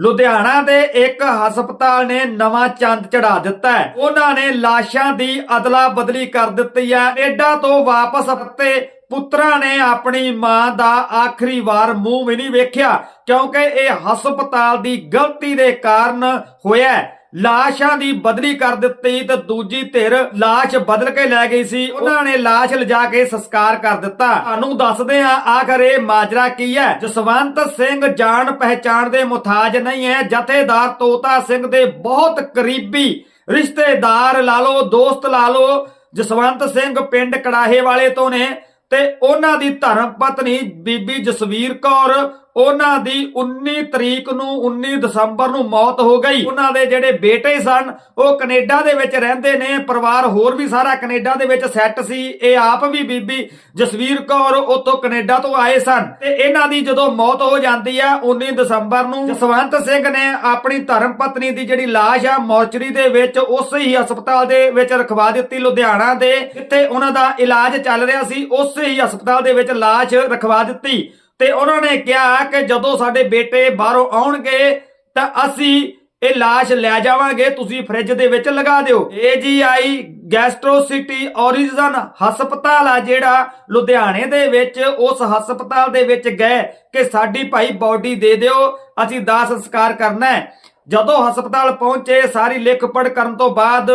ਲੁਧਿਆਣਾ ਦੇ ਇੱਕ ਹਸਪਤਾਲ ਨੇ ਨਵਾਂ ਚੰਦ ਚੜਾ ਦਿੱਤਾ ਹੈ। ਉਹਨਾਂ ਨੇ ਲਾਸ਼ਾਂ ਦੀ ਅਦਲਾ ਬਦਲੀ ਕਰ ਦਿੱਤੀ ਹੈ। ਕੈਨੇਡਾ ਤੋਂ ਵਾਪਸ ਅਤੇ ਪੁੱਤਰਾਂ ਨੇ ਆਪਣੀ ਮਾਂ ਦਾ ਆਖਰੀ ਵਾਰ ਮੂੰਹ ਵੀ ਨਹੀਂ ਵੇਖਿਆ, ਕਿਉਂਕਿ ਇਹ ਹਸਪਤਾਲ ਦੀ ਗਲਤੀ ਦੇ ਕਾਰਨ ਹੋਇਆ ਲਾਸ਼ਾਂ ਦੀ ਬਦਲੀ ਕਰ ਦਿੱਤੀ ਤੇ ਦੂਜੀ ਧਿਰ ਲਾਸ਼ ਬਦਲ ਕੇ ਲੈ ਗਈ ਸੀ। ਉਹਨਾਂ ਨੇ ਲਾਸ਼ ਲਿਜਾ ਕੇ ਸੰਸਕਾਰ ਕਰ ਦਿੱਤਾ। ਤੁਹਾਨੂੰ ਦੱਸਦੇ ਆ ਆਖਰ ਇਹ ਮਾਜਰਾ ਕੀ ਹੈ? ਜਸਵੰਤ ਸਿੰਘ ਜਾਣ ਪਹਿਚਾਣ ਦੇ ਮੁਤਾਜ ਨਹੀਂ ਹੈ। ਜਥੇਦਾਰ ਤੋਤਾ ਸਿੰਘ ਦੇ ਬਹੁਤ ਕਰੀਬੀ ਰਿਸ਼ਤੇਦਾਰ ਲਾ ਲਓ, ਦੋਸਤ ਲਾ ਲਓ, ਜਸਵੰਤ ਸਿੰਘ ਪਿੰਡ ਕੜਾਹੇ ਵਾਲੇ ਤੋਂ ਨੇ ਤੇ ਉਹਨਾਂ ਦੀ ਧਰਮ ਪਤਨੀ ਬੀਬੀ ਜਸਵੀਰ ਕੌਰ ਉਹਨਾਂ ਦੀ 19 ਤਰੀਕ ਨੂੰ 19 ਦਸੰਬਰ ਨੂੰ ਮੌਤ ਹੋ ਗਈ। ਉਹਨਾਂ ਦੇ ਜਿਹੜੇ ਬੇਟੇ ਸਨ, ਉਹ ਕੈਨੇਡਾ ਦੇ ਵਿੱਚ ਰਹਿੰਦੇ ਨੇ। ਪਰਿਵਾਰ ਹੋਰ ਵੀ ਸਾਰਾ ਕੈਨੇਡਾ ਦੇ ਵਿੱਚ ਸੈੱਟ ਸੀ। ਇਹ ਆਪ ਵੀ ਬੀਬੀ ਜਸਵੀਰ ਕੌਰ ਉੱਥੋਂ ਕੈਨੇਡਾ ਤੋਂ ਆਏ ਸਨ। ਤੇ ਇਹਨਾਂ ਦੀ ਜਦੋਂ ਮੌਤ ਹੋ ਜਾਂਦੀ ਆ 19 ਦਸੰਬਰ ਨੂੰ ਜਸਵੰਤ ਸਿੰਘ ਨੇ ਆਪਣੀ ਧਰਮ ਪਤਨੀ ਦੀ ਜਿਹੜੀ ਲਾਸ਼ ਆ, ਮੋਰਚਰੀ ਦੇ ਵਿੱਚ ਉਸੇ ਹੀ ਹਸਪਤਾਲ ਦੇ ਵਿੱਚ ਰਖਵਾ ਦਿੱਤੀ, ਲੁਧਿਆਣਾ ਦੇ। ਜਿੱਥੇ ਉਹਨਾਂ ਦਾ ਇਲਾਜ ਚੱਲ ਰਿਹਾ ਸੀ, ਉਸੇ ਹੀ ਹਸਪਤਾਲ ਦੇ ਵਿੱਚ ਲਾਸ਼ ਰਖਵਾ ਦਿੱਤੀ। ਤੇ ਉਹਨਾਂ ਨੇ ਕਿਹਾ ਕਿ ਜਦੋਂ ਸਾਡੇ ਬੇਟੇ ਬਾਹਰੋਂ ਆਉਣਗੇ ਤਾਂ ਅਸੀਂ ਇਹ ਲਾਸ਼ ਲੈ ਜਾਵਾਂਗੇ, ਤੁਸੀਂ ਫ੍ਰਿਜ ਦੇ ਵਿੱਚ ਲਗਾ ਦਿਓ। ਏਜੀਆਈ ਗੈਸਟ੍ਰੋਸਿਟੀ ਔਰਿਜਨ ਹਸਪਤਾਲ ਆ ਜਿਹੜਾ ਲੁਧਿਆਣੇ ਦੇ ਵਿੱਚ, ਉਸ ਹਸਪਤਾਲ ਦੇ ਵਿੱਚ ਗਏ ਕਿ ਸਾਡੀ ਭਾਈ ਬਾਡੀ ਦੇ ਦਿਓ, ਅਸੀਂ ਦਾਹ ਸੰਸਕਾਰ ਕਰਨਾ ਹੈ। ਜਦੋਂ ਹਸਪਤਾਲ ਪਹੁੰਚੇ, ਸਾਰੀ ਲਿਖ ਪੜ ਕਰਨ ਤੋਂ ਬਾਅਦ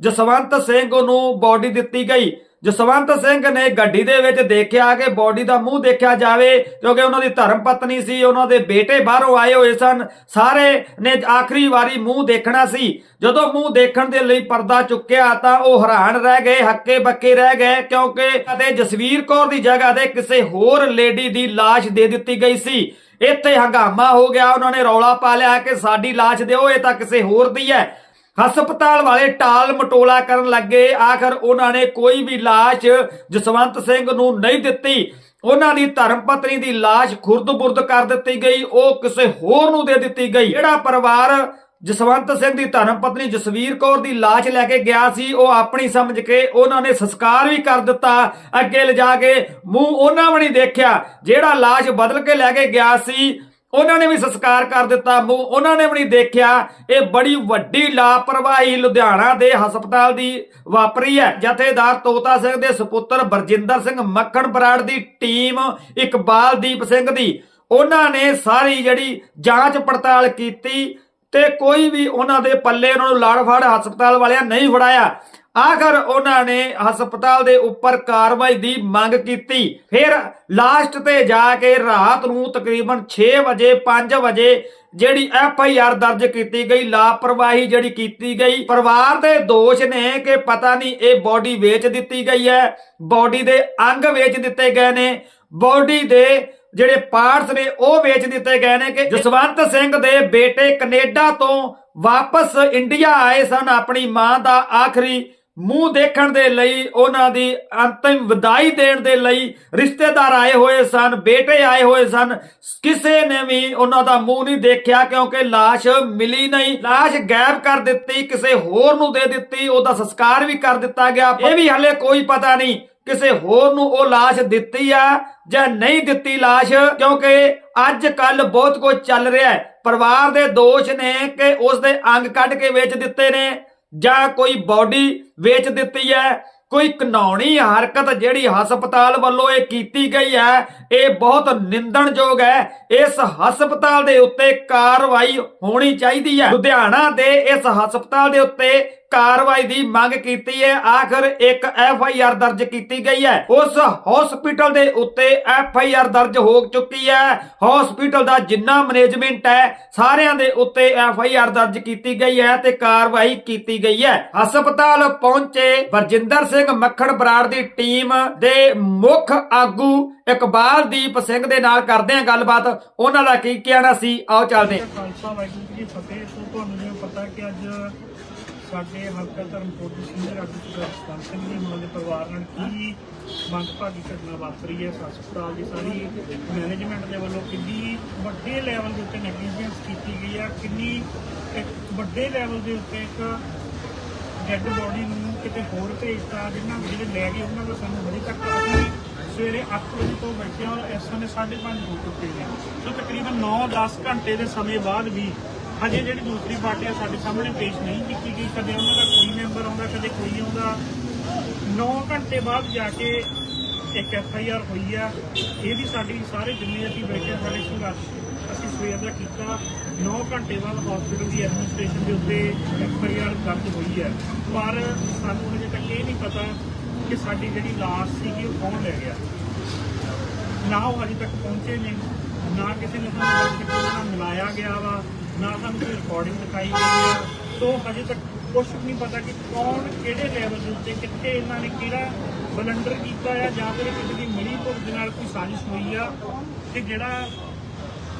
ਜਸਵੰਤ ਸਿੰਘ ਨੂੰ ਬਾਡੀ ਦਿੱਤੀ ਗਈ। ਜਸਵੰਤ ਸਿੰਘ ਨੇ ਗੱਡੀ ਦੇ ਵਿੱਚ ਦੇਖਿਆ ਕਿ ਬੋਡੀ ਦਾ ਮੂੰਹ ਦੇਖਿਆ ਜਾਵੇ, ਕਿਉਂਕਿ ਉਹਨਾਂ ਦੀ ਧਰਮ ਪਤਨੀ ਸੀ, ਉਹਨਾਂ ਦੇ ਬੇਟੇ ਬਾਹਰੋਂ ਆਏ ਹੋਏ ਸਨ, ਸਾਰੇ ਨੇ ਆਖਰੀ ਵਾਰੀ ਮੂੰਹ ਦੇਖਣਾ ਸੀ। ਜਦੋਂ ਮੂੰਹ ਦੇਖਣ ਦੇ ਲਈ ਪਰਦਾ ਚੁੱਕਿਆ ਤਾਂ ਉਹ ਹੈਰਾਨ ਰਹਿ ਗਏ ਹੱਕੇ ਬੱਕੇ ਰਹਿ ਗਏ, ਕਿਉਂਕਿ ਕਦੇ ਜਸਵੀਰ ਕੌਰ ਦੀ ਜਗ੍ਹਾ ਤੇ ਕਿਸੇ ਹੋਰ ਲੇਡੀ ਦੀ ਲਾਸ਼ ਦੇ ਦਿੱਤੀ ਗਈ ਸੀ। ਇੱਥੇ ਹੰਗਾਮਾ ਹੋ ਗਿਆ, ਉਹਨਾਂ ਨੇ ਰੌਲਾ ਪਾ ਲਿਆ ਕਿ ਸਾਡੀ ਲਾਸ਼ ਦਿਓ, ਇਹ ਤਾਂ ਕਿਸੇ ਹੋਰ ਦੀ ਹੈ। ਹਸਪਤਾਲ ਵਾਲੇ ਟਾਲ ਮਟੋਲਾ ਕਰਨ ਲੱਗੇ। ਆਖਰ ਉਹਨਾਂ ਨੇ ਕੋਈ ਵੀ ਲਾਸ਼ ਜਸਵੰਤ ਸਿੰਘ ਨੂੰ ਨਹੀਂ ਦਿੱਤੀ। ਉਹਨਾਂ ਦੀ ਧਰਮ ਪਤਨੀ ਦੀ ਲਾਸ਼ ਖੁਰਦ-ਬੁਰਦ ਕਰ ਦਿੱਤੀ ਗਈ। ਉਹ ਕਿਸੇ ਹੋਰ ਨੂੰ ਦੇ ਦਿੱਤੀ ਗਈ। ਜਿਹੜਾ ਪਰਿਵਾਰ ਜਸਵੰਤ ਸਿੰਘ ਦੀ ਧਰਮ ਪਤਨੀ ਜਸਵੀਰ ਕੌਰ ਦੀ ਲਾਸ਼ ਲੈ ਕੇ ਗਿਆ ਸੀ, ਉਹ ਆਪਣੀ ਸਮਝ ਕੇ ਉਹਨਾਂ ਨੇ ਸੰਸਕਾਰ ਵੀ ਕਰ ਦਿੱਤਾ। ਅੱਗੇ ਲਿਜਾ ਕੇ ਮੂੰਹ ਉਹਨਾਂ ਵੀ ਨਹੀਂ ਦੇਖਿਆ। ਜਿਹੜਾ ਲਾਸ਼ ਬਦਲ ਕੇ ਲੈ ਕੇ ਗਿਆ ਸੀ ਉਹਨਾਂ ਨੇ ਵੀ ਸੰਸਕਾਰ ਕਰ ਦਿੱਤਾ। ਮੂੰਹ ਉਹਨਾਂ ਨੇ ਵੀ ਨਹੀਂ ਦੇਖਿਆ, ਇਹ ਬੜੀ ਵੱਡੀ ਲਾਪਰਵਾਹੀ ਲੁਧਿਆਣਾ ਦੇ ਹਸਪਤਾਲ ਦੀ ਵਾਪਰੀ ਹੈ। ਜਥੇਦਾਰ ਤੋਤਾ ਸਿੰਘ ਦੇ ਸੁਪੁੱਤਰ ਬਰਜਿੰਦਰ ਸਿੰਘ ਮੱਖਣ ਬਰਾੜ ਦੀ ਟੀਮ ਇਕਬਾਲਦੀਪ ਸਿੰਘ ਦੀ। ਉਹਨਾਂ ਨੇ ਸਾਰੀ ਜਿਹੜੀ ਜਾਂਚ ਪੜਤਾਲ ਕੀਤੀ ਤੇ ਕੋਈ ਵੀ ਉਹਨਾਂ ਦੇ ਪੱਲੇ ਉਹਨਾਂ ਨੂੰ ਲੜ ਫੜ ਹਸਪਤਾਲ ਵਾਲਿਆਂ ਨਹੀਂ ਫੜਾਇਆ। ਆਖਰ ਉਹਨਾਂ ਨੇ ਹਸਪਤਾਲ ਦੇ ਉੱਪਰ ਕਾਰਵਾਈ ਦੀ ਮੰਗ ਕੀਤੀ, ਫਿਰ ਲਾਸਟ ਤੇ ਜਾ ਕੇ ਰਾਤ ਨੂੰ ਤਕਰੀਬਨ 6 ਵਜੇ 5 ਵਜੇ ਜਿਹੜੀ ਐਫ ਆਈ ਆਰ ਦਰਜ ਕੀਤੀ ਗਈ, ਲਾਪਰਵਾਹੀ ਜਿਹੜੀ ਕੀਤੀ ਗਈ, ਪਰਿਵਾਰ ਦੇ ਦੋਸ਼ ਨੇ ਕਿ ਪਤਾ ਨਹੀਂ ਇਹ ਬਾਡੀ ਵੇਚ ਦਿੱਤੀ ਗਈ ਹੈ, ਬਾਡੀ ਦੇ ਅੰਗ ਵੇਚ ਦਿੱਤੇ ਗਏ ਨੇ, ਬਾਡੀ ਦੇ ਜਿਹੜੇ ਪਾਰਟਸ ਨੇ ਉਹ ਵੇਚ ਦਿੱਤੇ ਗਏ ਨੇ ਕਿ ਜਸਵੰਤ ਸਿੰਘ ਦੇ ਬੇਟੇ ਕੈਨੇਡਾ ਤੋਂ ਵਾਪਸ ਇੰਡੀਆ ਆਏ ਸਨ, ਆਪਣੀ ਮਾਂ ਦਾ ਆਖਰੀ ਮੂੰਹ ਦੇਖਣ ਦੇ ਲਈ ਉਹਨਾਂ ਦੀ ਅੰਤਿਮ ਵਿਦਾਈ ਦੇਣ ਦੇ ਲਈ ਰਿਸ਼ਤੇਦਾਰ ਆਏ ਹੋਏ ਸਨ ਬੇਟੇ ਆਏ ਹੋਏ ਸਨ ਕਿਸੇ ਨੇ ਵੀ ਉਹਨਾਂ ਦਾ ਮੂੰਹ ਨਹੀਂ ਦੇਖਿਆ ਕਿਉਂਕਿ লাশ ਮਿਲੀ ਨਹੀਂ লাশ ਗਾਇਬ ਕਰ ਦਿੱਤੀ ਕਿਸੇ ਹੋਰ ਨੂੰ ਦੇ ਦਿੱਤੀ ਉਹਦਾ ਸੰਸਕਾਰ ਵੀ ਕਰ ਦਿੱਤਾ ਗਿਆ ਇਹ ਵੀ ਹਲੇ ਕੋਈ ਪਤਾ ਨਹੀਂ ਕਿਸੇ ਹੋਰ ਨੂੰ ਉਹ লাশ ਦਿੱਤੀ ਆ ਜਾਂ ਨਹੀਂ ਦਿੱਤੀ লাশ ਕਿਉਂਕਿ ਅੱਜ ਕੱਲ ਬਹੁਤ ਕੁਝ ਚੱਲ ਰਿਹਾ ਹੈ ਪਰਿਵਾਰ ਦੇ ਦੋਸ਼ ਨੇ ਕਿ ਉਸ ਦੇ ਅੰਗ ਕੱਢ ਕੇ ਵੇਚ ਦਿੱਤੇ ਨੇ ਜਾਂ ਕੋਈ ਬਾਡੀ ਵੇਚ ਦਿੱਤੀ ਹੈ, ਕੋਈ ਕਨਾਉਣੀ ਹਰਕਤ ਜਿਹੜੀ ਹਸਪਤਾਲ ਵੱਲੋਂ ਇਹ ਕੀਤੀ ਗਈ ਹੈ, ਇਹ ਬਹੁਤ ਨਿੰਦਣਯੋਗ ਹੈ। ਇਸ ਹਸਪਤਾਲ ਦੇ ਉੱਤੇ ਕਾਰਵਾਈ ਹੋਣੀ ਚਾਹੀਦੀ ਹੈ। ਲੁਧਿਆਣਾ ਦੇ ਇਸ ਹਸਪਤਾਲ ਦੇ ਉੱਤੇ ਕਾਰਵਾਈ ਦੀ ਮੰਗ ਕੀਤੀ ਹੈ। ਆਖਰ ਇੱਕ ਐਫ ਆਈ ਆਰ ਦਰਜ ਕੀਤੀ ਗਈ ਹੈ। ਉਸ ਹਸਪੀਟਲ ਦੇ ਉੱਤੇ ਐਫ ਆਈ ਆਰ ਦਰਜ ਹੋ ਚੁੱਕੀ ਹੈ। ਹਸਪੀਟਲ ਦਾ ਜਿੰਨਾ ਮੈਨੇਜਮੈਂਟ ਹੈ, ਸਾਰਿਆਂ ਦੇ ਉੱਤੇ ਐਫ ਆਈ ਆਰ ਦਰਜ ਕੀਤੀ ਗਈ ਹੈ ਤੇ ਕਾਰਵਾਈ ਕੀਤੀ ਗਈ ਹੈ। ਹਸਪਤਾਲ ਪਹੁੰਚੇ ਬਰਜਿੰਦਰ ਸਿੰਘ ਮੱਖਣ ਬਰਾੜ ਦੀ ਟੀਮ ਦੇ ਮੁੱਖ ਆਗੂ ਇਕਬਾਲਦੀਪ ਸਿੰਘ ਦੇ ਨਾਲ ਕਰਦੇ ਹਾਂ ਗੱਲਬਾਤ। ਉਹਨਾਂ ਦਾ ਕੀ ਕਹਿਣਾ ਸੀ? ਆਓ ਚੱਲਦੇ ਹਾਂ। ਤੁਹਾਨੂੰ ਪਤਾ ਕਿ ਅੱਜ ਸਾਡੇ ਹਲਕਾ ਧਰਮਪੁਰ ਦੇ ਸੀਨੀਅਰ ਆਗੂ ਸਰਦਾਰ ਸਤੰਭ ਸਿੰਘ ਜੀ ਉਹਨਾਂ ਦੇ ਪਰਿਵਾਰ ਨਾਲ ਕੀ ਮੰਦਭਾਗੀ ਘਟਨਾ ਵਾਪਰੀ ਹੈ? ਇਸ ਹਸਪਤਾਲ ਦੀ ਸਾਰੀ ਮੈਨੇਜਮੈਂਟ ਦੇ ਵੱਲੋਂ ਕਿੰਨੀ ਵੱਡੇ ਲੈਵਲ ਦੇ ਉੱਤੇ ਨੈਗਲੀਜੈਂਸ ਕੀਤੀ ਗਈ ਹੈ? ਕਿੰਨੀ ਇੱਕ ਵੱਡੇ ਲੈਵਲ ਦੇ ਉੱਤੇ ਇੱਕ ਡੈੱਡ ਬੋਡੀ ਨੂੰ ਕਿਤੇ ਹੋਰ ਭੇਜਤਾ, ਜਿਨ੍ਹਾਂ ਜਿਹੜੇ ਲੈ ਗਏ, ਉਹਨਾਂ ਦਾ ਸਾਨੂੰ ਹਜੇ ਤੱਕ ਅਸੀਂ ਸਵੇਰੇ 8 ਵਜੇ ਤੋਂ ਬੈਠੇ ਔਰ ਇਸ ਸਮੇਂ 5:30 ਹੋ ਚੁੱਕੇ ਨੇ। ਸੋ ਤਕਰੀਬਨ 9-10 ਘੰਟੇ ਦੇ ਸਮੇਂ ਬਾਅਦ ਵੀ ਹਜੇ ਜਿਹੜੀ ਦੂਸਰੀ ਪਾਰਟੀ ਆ ਸਾਡੇ ਸਾਹਮਣੇ ਪੇਸ਼ ਨਹੀਂ ਕੀਤੀ ਗਈ। ਕਦੇ ਉਹਨਾਂ ਦਾ ਕੋਈ ਮੈਂਬਰ ਆਉਂਦਾ ਕਦੇ ਕੋਈ ਆਉਂਦਾ। 9 ਘੰਟੇ ਬਾਅਦ ਜਾ ਕੇ ਇੱਕ ਐਫ ਆਈ ਆਰ ਹੋਈ ਆ। ਇਹ ਵੀ ਸਾਡੀ ਸਾਰੇ ਜਿੰਨੇ ਅਸੀਂ ਬੈਠੇ ਹਾਂ, ਸਾਡੇ ਸੰਘਰਸ਼ ਅਸੀਂ ਸਵੇਰ ਦਾ ਕੀਤਾ। 9 ਘੰਟੇ ਬਾਅਦ ਹਸਪੀਟਲ ਦੀ ਐਡਮਿਨਿਸਟ੍ਰੇਸ਼ਨ ਦੇ ਉੱਤੇ ਐਫ ਆਈ ਆਰ ਦਰਜ ਹੋਈ ਹੈ ਪਰ ਸਾਨੂੰ ਹਜੇ ਤੱਕ ਇਹ ਨਹੀਂ ਪਤਾ ਕਿ ਸਾਡੀ ਜਿਹੜੀ ਲਾਸ਼ ਸੀਗੀ ਉਹ ਕੌਣ ਲੈ ਗਿਆ। ਨਾ ਉਹ ਹਜੇ ਤੱਕ ਪਹੁੰਚੇ ਨੇ ਨਾ ਕਿਸੇ ਨੂੰ ਮਿਲਾਇਆ ਗਿਆ ਵਾ। ਨਾ ਸਾਨੂੰ ਕੋਈ ਰਿਕਾਰਡਿੰਗ ਦਿਖਾਈ ਗਈ ਹੈ ਸੋ ਹਜੇ ਤੱਕ ਕੁਝ ਨਹੀਂ ਪਤਾ ਕਿ ਕੌਣ ਕਿਹੜੇ ਲੈਵਲ ਦੇ ਉੱਤੇ ਕਿੱਥੇ ਇਹਨਾਂ ਨੇ ਕਿਹੜਾ ਬਲੰਡਰ ਕੀਤਾ ਆ, ਜਾਂ ਫਿਰ ਕਿਸੇ ਦੀ ਮਿਲੀ ਭੁਗਤ ਦੇ ਨਾਲ ਕੋਈ ਸਾਜ਼ਿਸ਼ ਹੋਈ ਆ ਕਿ ਜਿਹੜਾ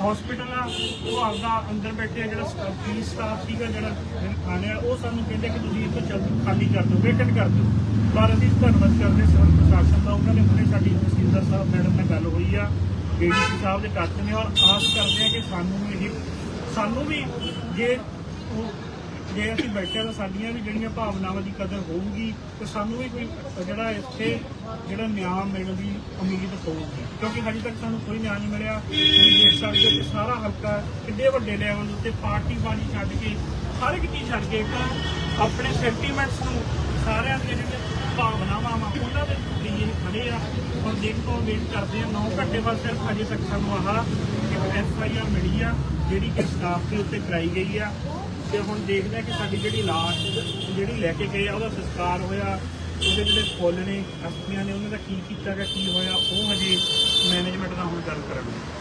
ਹਸਪੀਟਲ ਆ, ਉਹ ਆਪਦਾ ਅੰਦਰ ਬੈਠੇ ਆ, ਜਿਹੜਾ ਫੀਸ ਸਟਾਫ ਸੀਗਾ ਜਿਹੜਾ ਖਾਣੇ ਵਾਲਾ, ਉਹ ਸਾਨੂੰ ਕਹਿੰਦੇ ਕਿ ਤੁਸੀਂ ਇੱਥੋਂ ਜਲਦੀ ਖਾਲੀ ਕਰ ਦਿਓ ਵੇਕਟ ਕਰ ਦਿਓ। ਪਰ ਅਸੀਂ ਧੰਨਵਾਦ ਕਰਦੇ ਸਿਵਲ ਪ੍ਰਸ਼ਾਸਨ ਦਾ, ਉਹਨਾਂ ਨੇ ਹੁਣੇ ਸਾਡੀ ਤਹਿਸੀਲਦਾਰ ਸਾਹਿਬ, ਮੈਡਮ ਨਾਲ ਗੱਲ ਹੋਈ ਆ ਏਡੀਸੀ ਸਾਹਿਬ ਦੇ ਟੱਚ ਨੇ, ਔਰ ਆਸ ਕਰਦੇ ਆ ਕਿ ਸਾਨੂੰ ਇਹ ਸਾਨੂੰ ਵੀ ਜੇ ਜੇ ਅਸੀਂ ਬੈਠੇ ਤਾਂ ਸਾਡੀਆਂ ਵੀ ਜਿਹੜੀਆਂ ਭਾਵਨਾਵਾਂ ਦੀ ਕਦਰ ਹੋਊਗੀ ਤੇ ਸਾਨੂੰ ਵੀ ਕੋਈ ਜਿਹੜਾ ਇੱਥੇ ਜਿਹੜਾ ਨਿਆਂ ਮਿਲਣ ਦੀ ਉਮੀਦ ਹੋਊਗੀ। ਕਿਉਂਕਿ ਹਜੇ ਤੱਕ ਸਾਨੂੰ ਕੋਈ ਨਿਆਂ ਨਹੀਂ ਮਿਲਿਆ। ਤੁਸੀਂ ਦੇਖ ਸਕਦੇ ਹੋ ਕਿ ਸਾਰਾ ਹਲਕਾ ਕਿੱਡੇ ਵੱਡੇ ਲੈਵਲ ਉੱਤੇ ਪਾਰਟੀ ਬਾਣੀ ਛੱਡ ਕੇ, ਹਰ ਇੱਕ ਚੀਜ਼ ਛੱਡ ਕੇ ਇੱਕ ਆਪਣੇ ਸੈਂਟੀਮੈਂਟਸ ਨੂੰ ਸਾਰਿਆਂ ਦੇ ਜਿਹੜੇ ਭਾਵਨਾਵਾਂ ਵਾ, ਉਹਨਾਂ ਦੇ ਲਈ ਇਹ ਖੜੇ ਆ। ਔਰ ਦੇਖੋ, ਵੇਟ ਕਰਦੇ ਆ 9 ਘੰਟੇ ਬਾਅਦ ਸਿਰਫ ਹਜੇ ਤੱਕ ਸਾਨੂੰ ਆਹ ਐਫ ਆਈ ਆਰ ਮਿਲੀ ਆ, ਜਿਹੜੀ ਕਿ ਸਟਾਫ ਦੇ ਉੱਤੇ ਕਰਾਈ ਗਈ ਆ। ਤੇ ਹੁਣ ਦੇਖਦੇ ਆ ਕਿ ਸਾਡੀ ਜਿਹੜੀ ਲਾਸ਼, ਜਿਹੜੀ ਲੈ ਕੇ ਗਏ ਆ, ਉਹਦਾ ਸੰਸਕਾਰ ਹੋਇਆ, ਉਹਦੇ ਜਿਹੜੇ ਫੁੱਲ ਨੇ, ਅਸਥੀਆਂ ਨੇ, ਉਹਨਾਂ ਦਾ ਕੀ ਕੀਤਾ ਗਿਆ, ਕੀ ਹੋਇਆ, ਉਹ ਹਜੇ ਮੈਨੇਜਮੈਂਟ ਦਾ ਹੁਣ ਗੱਲ ਕਰਾਂਗੇ।